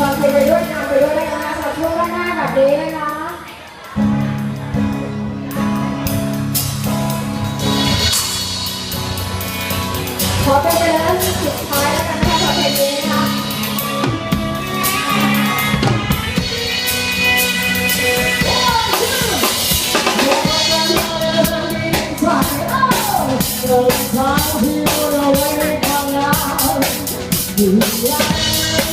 ฟังเพลงไปด้วยนไปด้วยนะคะสำหรับช่วงด้านหน้าแบบนี้นะคะขอเป็นเลย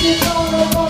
You're gonna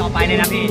ต่อไปเลยนะพี่